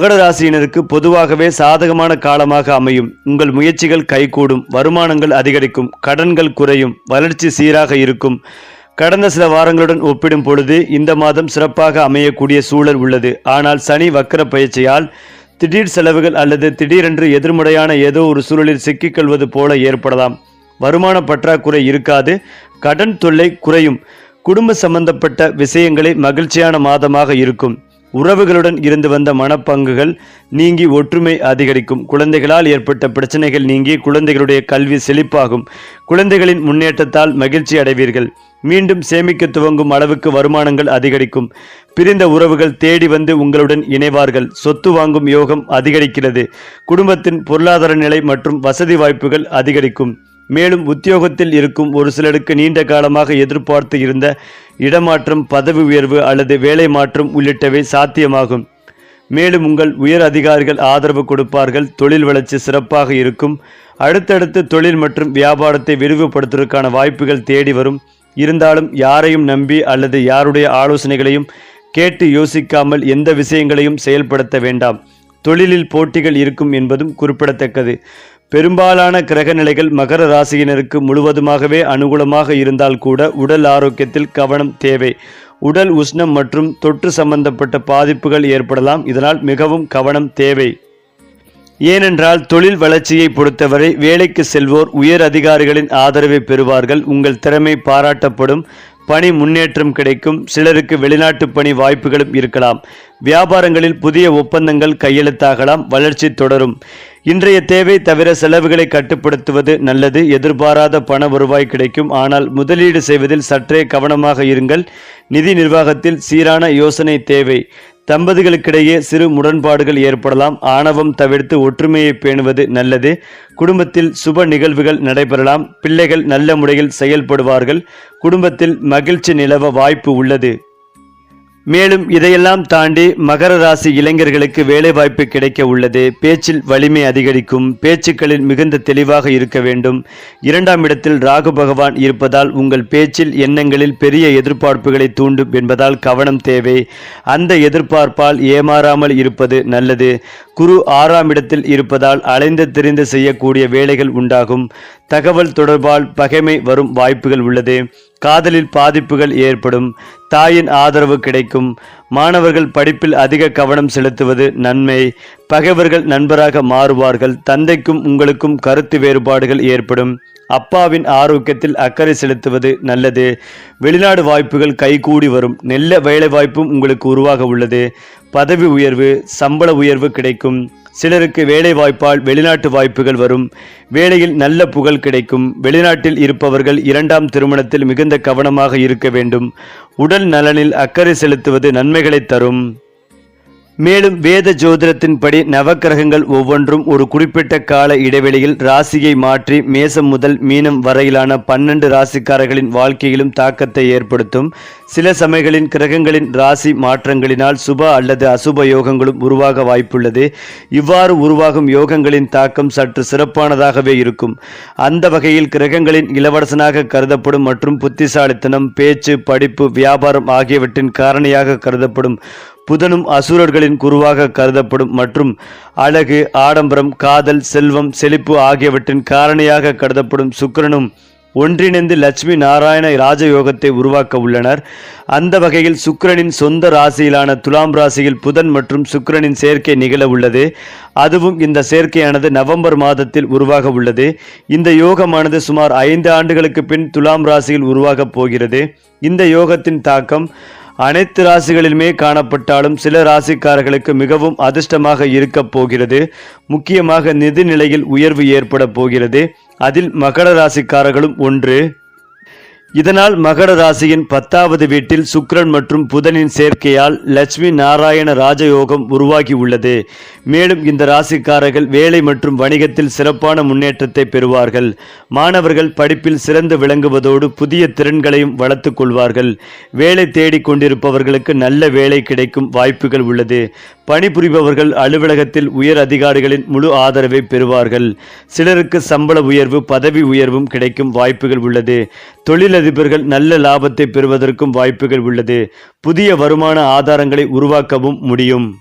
மகர ராசியினருக்கு பொதுவாகவே சாதகமான காலமாக அமையும். உங்கள் முயற்சிகள் கைகூடும் வருமானங்கள் அதிகரிக்கும் கடன்கள் குறையும் வளர்ச்சி சீராக இருக்கும். கடந்த சில வாரங்களுடன் ஒப்பிடும் பொழுது இந்த மாதம் சிறப்பாக அமையக்கூடிய சூழல் உள்ளது. ஆனால் சனி வக்கர பயிற்சியால் திடீர் செலவுகள் அல்லது திடீரென்று எதிர்மறையான ஏதோ ஒரு சூழலில் சிக்கிக்கொள்வது போல ஏற்படலாம். வருமான பற்றாக்குறை இருக்காது கடன் தொல்லை குறையும். குடும்ப சம்பந்தப்பட்ட விஷயங்களை மகிழ்ச்சியான மாதமாக இருக்கும். உறவுகளுடன் இருந்து வந்த மனப்பங்குகள் நீங்கி ஒற்றுமை அதிகரிக்கும். குழந்தைகளால் ஏற்பட்ட பிரச்சனைகள் நீங்கி குழந்தைகளுடைய கல்வி செழிப்பாகும். குழந்தைகளின் முன்னேற்றத்தால் மகிழ்ச்சி அடைவீர்கள். மீண்டும் சேமிக்க துவங்கும் அளவுக்கு வருமானங்கள் அதிகரிக்கும். பிரிந்த உறவுகள் தேடி வந்து உங்களுடன் இணைவார்கள். சொத்து வாங்கும் யோகம் அதிகரிக்கிறது. குடும்பத்தின் பொருளாதார நிலை மற்றும் வசதி வாய்ப்புகள் அதிகரிக்கும். மேலும் உத்தியோகத்தில் இருக்கும் ஒரு சிலருக்கு நீண்ட காலமாக எதிர்பார்த்து இருந்த இடமாற்றம் பதவி உயர்வு அல்லது வேலை மாற்றம் உள்ளிட்டவை சாத்தியமாகும். மேலும் உங்கள் உயர் அதிகாரிகள் ஆதரவு கொடுப்பார்கள் தொழில் வளர்ச்சி சிறப்பாக இருக்கும். அடுத்தடுத்து தொழில் மற்றும் வியாபாரத்தை விரிவுபடுத்துவதற்கான வாய்ப்புகள் தேடி வரும். இருந்தாலும் யாரையும் நம்பி அல்லது யாருடைய ஆலோசனைகளையும் கேட்டு யோசிக்காமல் எந்த விஷயங்களையும் செயல்படுத்த வேண்டாம். தொழிலில் போட்டிகள் இருக்கும் என்பதும் குறிப்பிடத்தக்கது. பெரும்பாலான கிரக நிலைகள் மகர ராசியினருக்கு முழுவதுமாகவே அனுகூலமாக இருந்தால் கூட உடல் ஆரோக்கியத்தில் கவனம் தேவை. உடல் உஷ்ணம் மற்றும் தொற்று சம்பந்தப்பட்ட பாதிப்புகள் ஏற்படலாம். இதனால் மிகவும் கவனம் தேவை. ஏனென்றால் தொழில் வளர்ச்சியை பொறுத்தவரை வேலைக்கு செல்வோர் உயர் அதிகாரிகளின் ஆதரவை பெறுவார்கள். உங்கள் திறமை பாராட்டப்படும். பணி முன்னேற்றம் கிடைக்கும். சிலருக்கு வெளிநாட்டு பணி வாய்ப்புகளும் இருக்கலாம். வியாபாரங்களில் புதிய ஒப்பந்தங்கள் கையெழுத்தாகலாம். வளர்ச்சி தொடரும். இன்றைய தேவை தவிர செலவுகளை கட்டுப்படுத்துவது நல்லது. எதிர்பாராத பண வருவாய் கிடைக்கும். ஆனால் முதலீடு செய்வதில் சற்றே கவனமாக இருங்கள். நிதி நிர்வாகத்தில் சீரான யோசனை தேவை. தம்பதிகளுக்கிடையே சிறு முரண்பாடுகள் ஏற்படலாம். ஆணவம் தவிர்த்து ஒற்றுமையை பேணுவது நல்லது. குடும்பத்தில் சுப நிகழ்வுகள் நடைபெறலாம். பிள்ளைகள் நல்ல முறையில் செயல்படுவார்கள். குடும்பத்தில் மகிழ்ச்சி நிலவ வாய்ப்பு உள்ளது. மேலும் இதையெல்லாம் தாண்டி மகர ராசி இளைஞர்களுக்கு வேலைவாய்ப்பு கிடைக்க உள்ளது. பேச்சில் வலிமை அதிகரிக்கும். பேச்சுக்களில் மிகுந்த தெளிவாக இருக்க வேண்டும். இரண்டாம் இடத்தில் ராகு பகவான் இருப்பதால் உங்கள் பேச்சில் எண்ணங்களில் பெரிய எதிர்பார்ப்புகளை தூண்டும் என்பதால் கவனம் தேவை. அந்த எதிர்பார்ப்பால் ஏமாறாமல் இருப்பது நல்லது. குரு ஆறாம் இடத்தில் இருப்பதால் அலைந்து திரிந்து செய்யக்கூடிய வேலைகள் உண்டாகும். தகவல் தொடர்பால் பகைமை வரும் வாய்ப்புகள் உள்ளது. காதலில் பாதிப்புகள் ஏற்படும். தாயின் ஆதரவு கிடைக்கும். மாணவர்கள் படிப்பில் அதிக கவனம் செலுத்துவது நன்மை. பகைவர்கள் நண்பராக மாறுவார்கள். தந்தைக்கும் உங்களுக்கும் கருத்து வேறுபாடுகள் ஏற்படும். அப்பாவின் ஆரோக்கியத்தில் அக்கறை செலுத்துவது நல்லது. வெளிநாடு வாய்ப்புகள் கைகூடி வரும். நல்ல வேலைவாய்ப்பும் உங்களுக்கு உருவாக உள்ளது. பதவி உயர்வு சம்பள உயர்வு கிடைக்கும். சிலருக்கு வேலை வாய்ப்பால் வெளிநாட்டு வாய்ப்புகள் வரும். வேலையில் நல்ல புகழ் கிடைக்கும். வெளிநாட்டில் இருப்பவர்கள் இரண்டாம் திருமணத்தில் மிகுந்த கவனமாக இருக்க வேண்டும். உடல் நலனில் அக்கறை செலுத்துவது நன்மைகளை தரும். மேலும் வேத ஜோதிடத்தின்படி நவக்கிரகங்கள் ஒவ்வொன்றும் ஒரு குறிப்பிட்ட கால இடைவெளியில் ராசியை மாற்றி மேசம் முதல் மீனம் வரையிலான பன்னெண்டு ராசிக்காரர்களின் வாழ்க்கையிலும் தாக்கத்தை ஏற்படுத்தும். சில சமயங்களின் கிரகங்களின் ராசி மாற்றங்களினால் சுப அல்லது அசுப யோகங்களும் உருவாக வாய்ப்புள்ளது. இவ்வாறு உருவாகும் யோகங்களின் தாக்கம் சற்று சிறப்பானதாகவே இருக்கும். அந்த வகையில் கிரகங்களின் இளவரசனாக கருதப்படும் மற்றும் புத்திசாலித்தனம் பேச்சு படிப்பு வியாபாரம் ஆகியவற்றின் காரணியாக கருதப்படும். புதனும் அசுரர்களின் குருவாக கருதப்படும் மற்றும் அழகு ஆடம்பரம் காதல் செல்வம் செழிப்பு ஆகியவற்றின் காரணியாக கருதப்படும் சுக்கிரனும் ஒன்றிணைந்து லட்சுமி நாராயண ராஜயோகத்தை உருவாக்க உள்ளனர். அந்த வகையில் சுக்கரனின் சொந்த ராசியிலான துலாம் ராசியில் புதன் மற்றும் சுக்கரனின் சேர்க்கை நிகழ உள்ளது. அதுவும் இந்த சேர்க்கையானது நவம்பர் மாதத்தில் உருவாக உள்ளது. இந்த யோகமானது சுமார் ஐந்து ஆண்டுகளுக்கு பின் துலாம் ராசியில் உருவாகப் போகிறது. இந்த யோகத்தின் தாக்கம் அனைத்து ராசிகளிலுமே காணப்பட்டாலும் சில ராசிக்காரர்களுக்கு மிகவும் அதிர்ஷ்டமாக இருக்கப் போகிறது. முக்கியமாக நிதி நிலையில் உயர்வு ஏற்பட போகிறது. அதில் மகர ராசிக்காரர்களும் ஒன்று. இதனால் மகர ராசியின் பத்தாவது வீட்டில் சுக்ரன் மற்றும் புதனின் சேர்க்கையால் லட்சுமி நாராயண ராஜயோகம் உருவாகி உள்ளது. மேலும் இந்த ராசிக்காரர்கள் வேலை மற்றும் வணிகத்தில் சிறப்பான முன்னேற்றத்தை பெறுவார்கள். மாணவர்கள் படிப்பில் சிறந்து விளங்குவதோடு புதிய திறன்களையும் வளர்த்துக் கொள்வார்கள். வேலை தேடிக் கொண்டிருப்பவர்களுக்கு நல்ல வேலை கிடைக்கும் வாய்ப்புகள் உள்ளது. பணிபுரிபவர்கள் அலுவலகத்தில் உயர் அதிகாரிகளின் முழு ஆதரவை பெறுவார்கள். சிலருக்கு சம்பள உயர்வு பதவி உயர்வும் கிடைக்கும் வாய்ப்புகள் உள்ளது. தொழிலதிபர்கள் நல்ல லாபத்தை பெறுவதற்கும் வாய்ப்புகள் உள்ளது. புதிய வருமான ஆதாரங்களை உருவாக்கவும் முடியும்.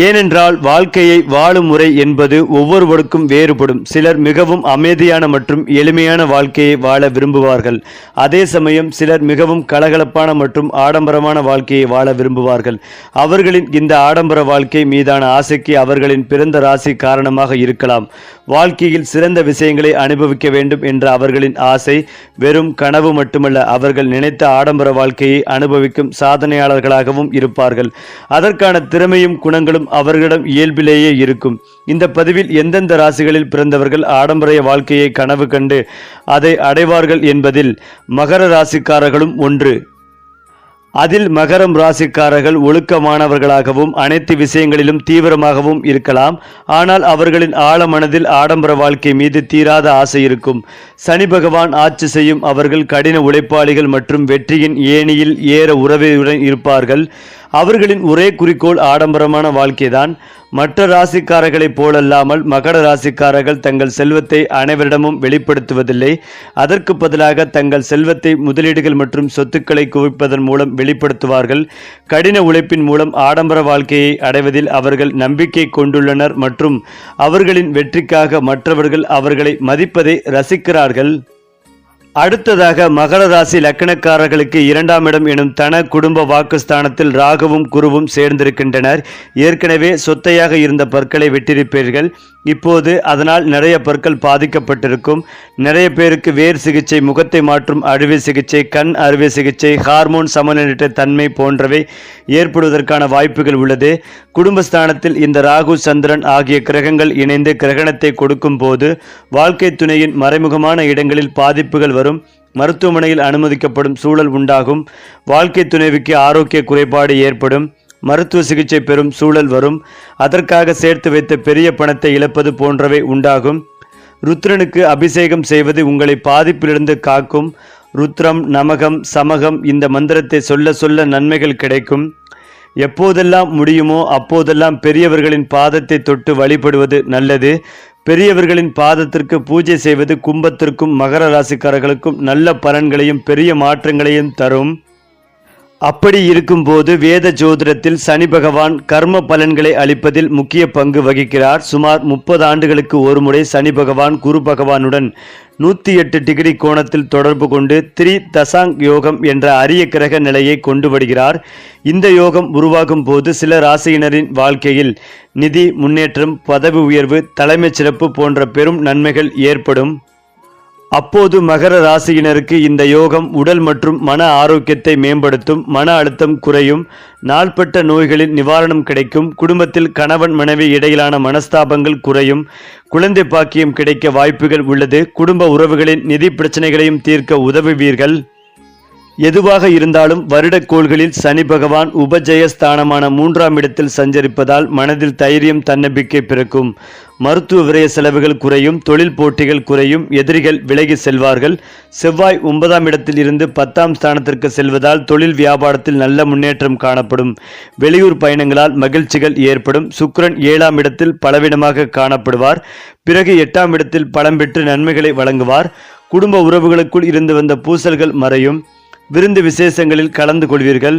ஏனென்றால் வாழ்க்கையை வாழும் முறை என்பது ஒவ்வொருவருக்கும் வேறுபடும். சிலர் மிகவும் அமைதியான மற்றும் எளிமையான வாழ்க்கையை வாழ விரும்புவார்கள். அதே சமயம் சிலர் மிகவும் கலகலப்பான மற்றும் ஆடம்பரமான வாழ்க்கையை வாழ விரும்புவார்கள். அவர்களின் இந்த ஆடம்பர வாழ்க்கை மீதான ஆசைக்கு அவர்களின் பிறந்த ராசி காரணமாக இருக்கலாம். வாழ்க்கையில் சிறந்த விஷயங்களை அனுபவிக்க வேண்டும் என்ற அவர்களின் ஆசை வெறும் கனவு மட்டுமல்ல அவர்கள் நினைத்த ஆடம்பர வாழ்க்கையை அனுபவிக்கும் சாதனையாளர்களாகவும் இருப்பார்கள். அதற்கான திறமையும் குணங்களும் அவர்களிடம் இயல்பிலேயே இருக்கும். இந்த பதிவில் எந்தெந்த ராசிகளில் பிறந்தவர்கள் ஆடம்பர வாழ்க்கையை கனவு கண்டு அதை அடைவார்கள் என்பதில் மகர ராசிக்காரர்களும் ஒன்று. அதில் மகரம் ராசிக்காரர்கள் ஒழுக்கமானவர்களாகவும் அனைத்து விஷயங்களிலும் தீவிரமாகவும் இருக்கலாம். ஆனால் அவர்களின் ஆழ மனதில் ஆடம்பர வாழ்க்கை மீது தீராத ஆசை இருக்கும். சனி பகவான் ஆட்சி செய்யும் அவர்கள் கடின உழைப்பாளிகள் மற்றும் வெற்றியின் ஏணியில் ஏற உறவையுடன் இருப்பார்கள். அவர்களின் ஒரே குறிக்கோள் ஆடம்பரமான வாழ்க்கைதான். மற்ற ராசிக்காரர்களைப் போலல்லாமல் மகர ராசிக்காரர்கள் தங்கள் செல்வத்தை அனைவரிடமும் வெளிப்படுத்துவதில்லை. அதற்கு பதிலாக தங்கள் செல்வத்தை முதலீடுகள் மற்றும் சொத்துக்களை குவிப்பதன் மூலம் வெளிப்படுத்துவார்கள். கடின உழைப்பின் மூலம் ஆடம்பர வாழ்க்கையை அடைவதில் அவர்கள் நம்பிக்கை கொண்டுள்ளனர் மற்றும் அவர்களின் வெற்றிக்காக மற்றவர்கள் அவர்களை மதிப்பதை ரசிக்கிறார்கள். அடுத்ததாக மகர ராசி லக்கணக்காரர்களுக்கு இரண்டாம் இடம் எனும் தன குடும்ப வாக்குஸ்தானத்தில் ராகுவும் குருவும் சேர்ந்திருக்கின்றனர். ஏற்கனவே சொத்தையாக இருந்த பற்களை வெட்டியிருப்பீர்கள். இப்போது அதனால் நிறைய பொருட்கள் பாதிக்கப்பட்டிருக்கும். நிறைய பேருக்கு வேர் சிகிச்சை முகத்தை மாற்றும் அறுவை சிகிச்சை கண் அறுவை சிகிச்சை ஹார்மோன் சமநிலையற்ற தன்மை போன்றவை ஏற்படுவதற்கான வாய்ப்புகள் உள்ளது. குடும்பஸ்தானத்தில் இந்த ராகு சந்திரன் ஆகிய கிரகங்கள் இணைந்து கிரகணத்தை கொடுக்கும் போது வாழ்க்கை துணையின் மறைமுகமான இடங்களில் பாதிப்புகள் வரும். மருத்துவமனையில் அனுமதிக்கப்படும் சூழல் உண்டாகும். வாழ்க்கை துணைவிக்கு ஆரோக்கிய குறைபாடு ஏற்படும். மருத்துவ சிகிச்சை பெறும் சூழல் வரும். அதற்காக சேர்த்து வைத்த பெரிய பணத்தை இழப்பது போன்றவை உண்டாகும். ருத்ரனுக்கு அபிஷேகம் செய்வது உங்களை பாதிப்பிலிருந்து காக்கும். ருத்ரம் நமகம் சமகம் இந்த மந்திரத்தை சொல்ல சொல்ல நன்மைகள் கிடைக்கும். எப்போதெல்லாம் முடியுமோ அப்போதெல்லாம் பெரியவர்களின் பாதத்தை தொட்டு வழிபடுவது நல்லது. பெரியவர்களின் பாதத்திற்கு பூஜை செய்வது கும்பத்திற்கும் மகர ராசிக்காரர்களுக்கும் நல்ல பலன்களையும் பெரிய மாற்றங்களையும் தரும். அப்படி இருக்கும்போது வேத ஜோதிடத்தில் சனி பகவான் கர்ம பலன்களை அளிப்பதில் முக்கிய பங்கு வகிக்கிறார். சுமார் முப்பது ஆண்டுகளுக்கு ஒருமுறை சனி பகவான் குரு பகவானுடன் நூற்றி எட்டு டிகிரி கோணத்தில் தொடர்பு கொண்டு திரி தசாங் யோகம் என்ற அரிய கிரக நிலையை கொண்டு வருகிறார். இந்த யோகம் உருவாகும் போது சில ராசியினரின் வாழ்க்கையில் நிதி முன்னேற்றம் பதவி உயர்வு தலைமைச் சிறப்பு போன்ற பெரும் நன்மைகள் ஏற்படும். அப்போது மகர ராசியினருக்கு இந்த யோகம் உடல் மற்றும் மன ஆரோக்கியத்தை மேம்படுத்தும் மன அழுத்தம் குறையும் நாள்பட்ட நோய்களின் நிவாரணம் கிடைக்கும் குடும்பத்தில் கணவன் மனைவி இடையிலான மனஸ்தாபங்கள் குறையும் குழந்தை பாக்கியம் கிடைக்க வாய்ப்புகள் உள்ளது குடும்ப உறவுகளின் நிதி பிரச்சனைகளையும் தீர்க்க உதவுவீர்கள். எதுவாக இருந்தாலும் வருடக்கோள்களில் சனி பகவான் உபஜயஸ்தானமான மூன்றாம் இடத்தில் சஞ்சரிப்பதால் மனதில் தைரியம் தன்னம்பிக்கை பிறக்கும். மருத்துவ விரய செலவுகள் குறையும் தொழில் போட்டிகள் குறையும் எதிரிகள் விலகி செல்வார்கள். செவ்வாய் ஒன்பதாம் இடத்தில் இருந்து பத்தாம் ஸ்தானத்திற்கு செல்வதால் தொழில் வியாபாரத்தில் நல்ல முன்னேற்றம் காணப்படும். வெளியூர் பயணங்களால் மகிழ்ச்சிகள் ஏற்படும். சுக்ரன் ஏழாம் இடத்தில் பலவிடமாக காணப்படுவார். பிறகு எட்டாம் இடத்தில் பலம் பெற்று நன்மைகளை வழங்குவார். குடும்ப உறவுகளுக்குள் இருந்து வந்த பூசல்கள் மறையும். விருந்து விசேஷங்களில் கலந்து கொள்வீர்கள்.